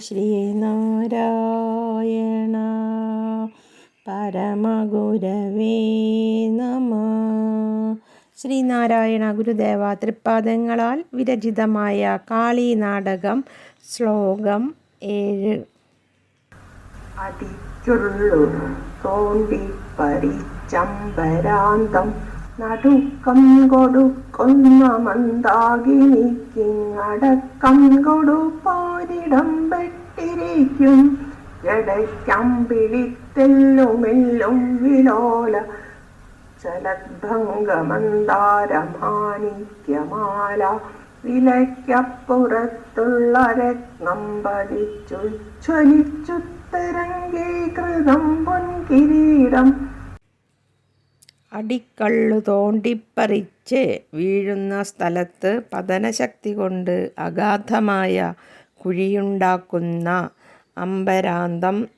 ശ്രീനാരായണ പരമഗുരവേ നമ. ശ്രീനാരായണ ഗുരുദേവ തൃപ്പാദങ്ങളാൽ വിരചിതമായ കാളി നാടകം ശ്ലോകം ഏഴ്. അതിച്ചുള്ളു തോണ്ടി പരിച്ചമ്പരാന്തം നടുക്കം കൊടുക്കുന്ന മന്ദാകിനിക്കിങ്ങടക്കം കൊടുപ്പാരിടം വെട്ടിരിക്കും ജടയ്ക്കമ്പിളിത്തെല്ലുമെല്ലും വിലോല ചലദ്ഭംഗമന്ദാരമാണിക്യമാല വിലയ്ക്കപ്പുറത്തുള്ള രത്നം പതിച്ചു ജ്വലിച്ചുത്തരംഗീകൃതം പൊൻകിരീടം അടിക്കള്ളു തോണ്ടിപ്പറിച്ച് വീഴുന്ന സ്ഥലത്ത് പതനശക്തി കൊണ്ട് അഗാധമായ കുഴിയുണ്ടാക്കുന്ന അമ്പരാന്തം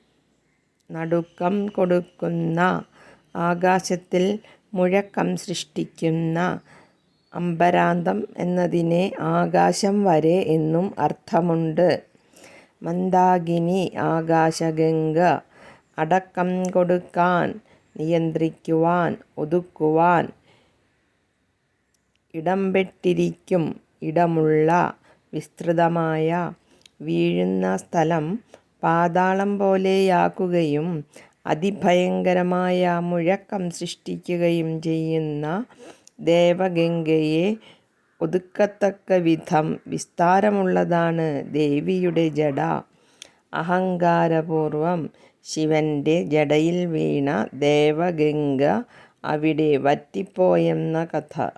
നടുക്കം കൊടുക്കുന്ന ആകാശത്തിൽ മുഴക്കം സൃഷ്ടിക്കുന്ന അമ്പരാന്തം എന്നതിനെ ആകാശം വരെ എന്നും അർത്ഥമുണ്ട്. മന്ദാകിനി ആകാശഗംഗ അടക്കം കൊടുക്കാൻ നിയന്ത്രിക്കുവാൻ ഒതുക്കുവാൻ ഇടംപെട്ടിരിക്കും. ഇടമുള്ള വിസ്തൃതമായ വീഴുന്ന സ്ഥലം പാതാളം പോലെയാക്കുകയും അതിഭയങ്കരമായ മുഴക്കം സൃഷ്ടിക്കുകയും ചെയ്യുന്ന ദേവഗംഗയെ ഒതുക്കത്തക്ക വിധം വിസ്താരമുള്ളതാണ് ദേവിയുടെ ജട അഹങ്കാരപൂർവം ശിവന്റെ ജടയിൽ വീണ ദേവഗംഗ അവിടെ വറ്റിപ്പോയെന്ന കഥ.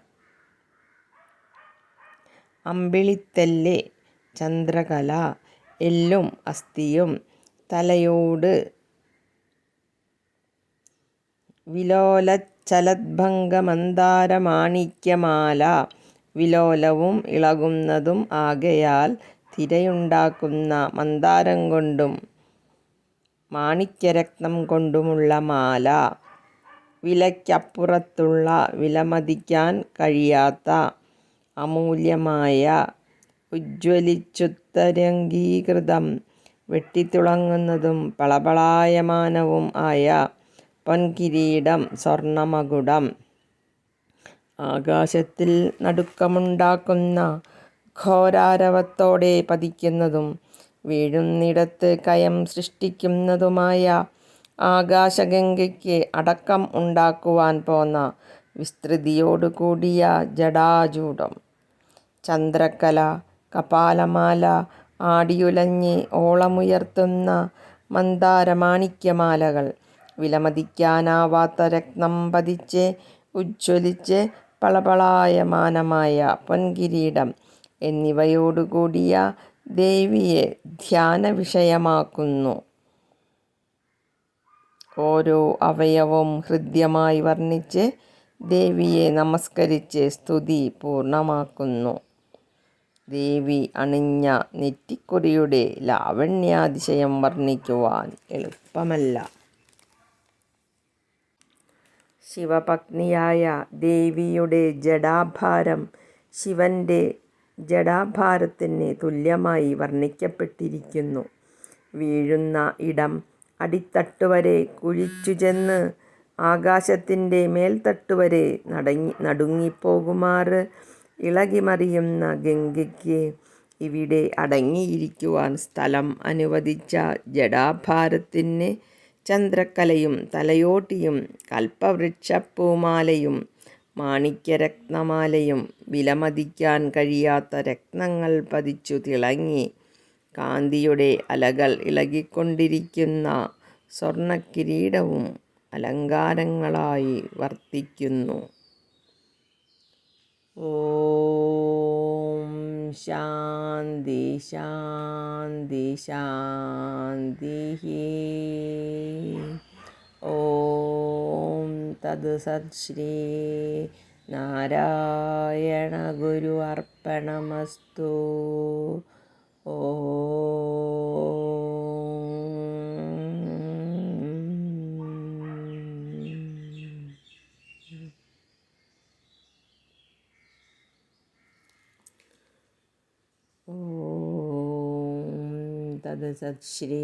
അമ്പിളിത്തല്ലേ ചന്ദ്രകല എല്ലും അസ്ഥിയും തലയോട് വിലോലച്ചലദ്ഭംഗമന്താരമാണിക്യമാല വിലോലവും ഇളകുന്നതും ആകയാൽ തിരയുണ്ടാക്കുന്ന മന്ദാരം കൊണ്ടും മാണിക്യരത്നം കൊണ്ടുമുള്ള മാല. വിലയ്ക്കപ്പുറത്തുള്ള വിലമതിക്കാൻ കഴിയാത്ത അമൂല്യമായ ഉജ്ജ്വലിച്ചുത്തരംഗീകൃതം വെട്ടിത്തിളങ്ങുന്നതും പളപളായമാനവും ആയ പൊൻകിരീടം സ്വർണമകുടം. ആകാശത്തിൽ നടുക്കമുണ്ടാക്കുന്ന ഘോരാരവത്തോടെ പതിക്കുന്നതും വീഴുന്നിടത്ത് കയം സൃഷ്ടിക്കുന്നതുമായ ആകാശഗംഗയ്ക്ക് അടക്കം ഉണ്ടാക്കുവാൻ പോന്ന വിസ്തൃതിയോടുകൂടിയ ജടാചൂടം ചന്ദ്രക്കല കപാലമാല ആടിയുലഞ്ഞ് ഓളമുയർത്തുന്ന മന്ദാരമാണിക്യമാലകൾ വിലമതിക്കാനാവാത്ത രത്നം പതിച്ച് ഉജ്ജ്വലിച്ച് പളപളായമാനമായ പൊൻകിരീടം എന്നിവയോടുകൂടിയ ദേവിയെ ധ്യാന വിഷയമാക്കുന്നു ഓരോ അവയവവും ഹൃദ്യമായി വർണിച്ച് ദേവിയെ നമസ്കരിച്ച് സ്തുതി പൂർണമാക്കുന്നു ദേവി അണിഞ്ഞ നെറ്റിക്കുറിയുടെ ലാവണ്യാതിശയം വർണിക്കുവാൻ എളുപ്പമല്ല. ശിവപത്നിയായ ദേവിയുടെ ജഡാഭാരം ശിവന്റെ ജടാഭാരത്തിന് തുല്യമായി വർണിക്കപ്പെട്ടിരിക്കുന്നു. വീഴുന്ന ഇടം അടിത്തട്ടുവരെ കുഴിച്ചു ചെന്ന് ആകാശത്തിന്റെ മേൽത്തട്ടുവരെ നടങ്ങി നടുങ്ങിപ്പോകുമാറ് ഇളകിമറിയുന്ന ഗംഗയ്ക്ക് ഇവിടെ അടങ്ങിയിരിക്കുവാൻ സ്ഥലം അനുവദിച്ച ജടാഭാരത്തിന് ചന്ദ്രക്കലയും തലയോട്ടിയും കൽപ്പവൃക്ഷപ്പൂമാലയും മാണിക്യരത്നമാലയും വിലമതിക്കാൻ കഴിയാത്ത രത്നങ്ങൾ പതിച്ചു തിളങ്ങി കാന്തിയുടെ അലകൾ ഇളകിക്കൊണ്ടിരിക്കുന്ന സ്വർണക്കിരീടവും അലങ്കാരങ്ങളായി വർത്തിക്കുന്നു. ഓം ശാന്തി ശാന്തി ശാന്തി ഓം തത് സത് ശ്രീ നാരായണ ഗുരു അർപ്പണമസ്തു. ഓ. തത് സത്ശ്രീ